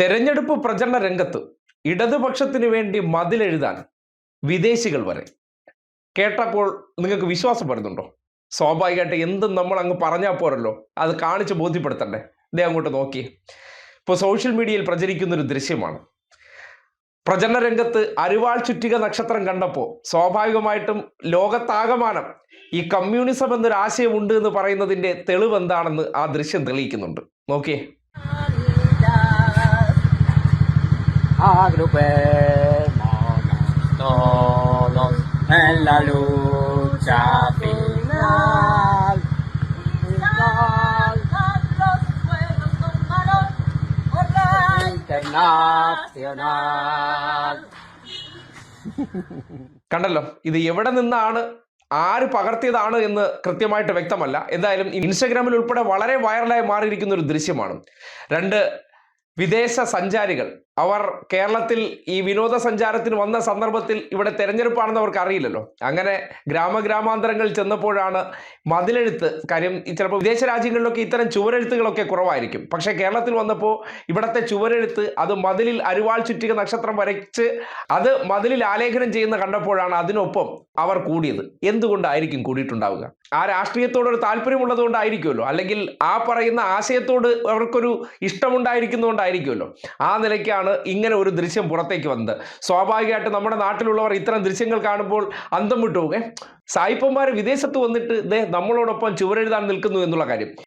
തെരഞ്ഞെടുപ്പ് പ്രചരണ രംഗത്ത് ഇടതുപക്ഷത്തിന് വേണ്ടി മതിലെഴുതാൻ വിദേശികൾ വരെ. കേട്ടപ്പോൾ നിങ്ങൾക്ക് വിശ്വാസം വരുന്നുണ്ടോ? സ്വാഭാവികമായിട്ട് എന്തും നമ്മൾ അങ്ങ് പറഞ്ഞാൽ പോരല്ലോ. അത് കാണിച്ച് ബോധ്യപ്പെടുത്തണ്ടേ? ദേ അങ്ങോട്ട് നോക്കി. ഇപ്പോൾ സോഷ്യൽ മീഡിയയിൽ പ്രചരിക്കുന്ന ഒരു ദൃശ്യമാണ്. പ്രചരണ രംഗത്ത് അരിവാൾ ചുറ്റിക നക്ഷത്രം കണ്ടപ്പോൾ സ്വാഭാവികമായിട്ടും ലോകത്താകമാനം ഈ കമ്മ്യൂണിസം എന്നൊരു ആശയം ഉണ്ട് എന്ന് പറയുന്നതിന്റെ തെളിവ് എന്താണെന്ന് ആ ദൃശ്യം തെളിയിക്കുന്നുണ്ട്. നോക്കിയേ. Agrupémonos todos en la lucha final. Saltan los pueblos con valor, por la internacional. കണ്ടല്ലോ ഇത് എവിടെ നിന്നാണ് ആര് പകർത്തിയതാണ് എന്ന് കൃത്യമായിട്ട് വ്യക്തമല്ല എന്തായാലും ഇൻസ്റ്റഗ്രാമിൽ ഉൾപ്പെടെ വളരെ വൈറലായി മാറിയിരിക്കുന്ന ഒരു ദൃശ്യമാണ് രണ്ട് വിദേശ സഞ്ചാരികൾ. അവർ കേരളത്തിൽ ഈ വിനോദസഞ്ചാരത്തിന് വന്ന സന്ദർഭത്തിൽ ഇവിടെ തെരഞ്ഞെടുപ്പാണെന്ന് അവർക്ക് അറിയില്ലല്ലോ. അങ്ങനെ ഗ്രാമഗ്രാമാന്തരങ്ങളിൽ ചെന്നപ്പോഴാണ് മതിലെഴുത്ത് കാര്യം ചിലപ്പോൾ വിദേശ രാജ്യങ്ങളിലൊക്കെ ഇത്തരം ചുവരെഴുത്തുകളൊക്കെ കുറവായിരിക്കും. പക്ഷേ കേരളത്തിൽ വന്നപ്പോൾ ഇവിടുത്തെ ചുവരെഴുത്ത് അത് മതിലിൽ അരുവാൾ ചുറ്റിക നക്ഷത്രം വരച്ച് അത് മതിലിൽ ആലേഖനം ചെയ്യുന്ന കണ്ടപ്പോഴാണ് അതിനൊപ്പം അവർ കൂടിയത്. എന്തുകൊണ്ടായിരിക്കും കൂടിയിട്ടുണ്ടാവുക? ആ രാഷ്ട്രീയത്തോട് ഒരു താല്പര്യമുള്ളത് കൊണ്ടായിരിക്കുമല്ലോ അല്ലെങ്കിൽ ആ പറയുന്ന ആശയത്തോട് അവർക്കൊരു ഇഷ്ടമുണ്ടായിരിക്കുന്നതുകൊണ്ടായിരിക്കുമല്ലോ. ആ നിലയ്ക്കാണ് ഇങ്ങനെ ഒരു ദൃശ്യം പുറത്തേക്ക് വന്നത്. സ്വാഭാവികമായിട്ട് നമ്മുടെ നാട്ടിലുള്ളവർ ഇത്തരം ദൃശ്യങ്ങൾ കാണുമ്പോൾ അന്തം വിട്ടു പോകും സായിപ്പന്മാർ വിദേശത്ത് വന്നിട്ട് ദേ നമ്മളോടൊപ്പം ചുവരെഴുതാൻ നിൽക്കുന്നു എന്നുള്ള കാര്യം.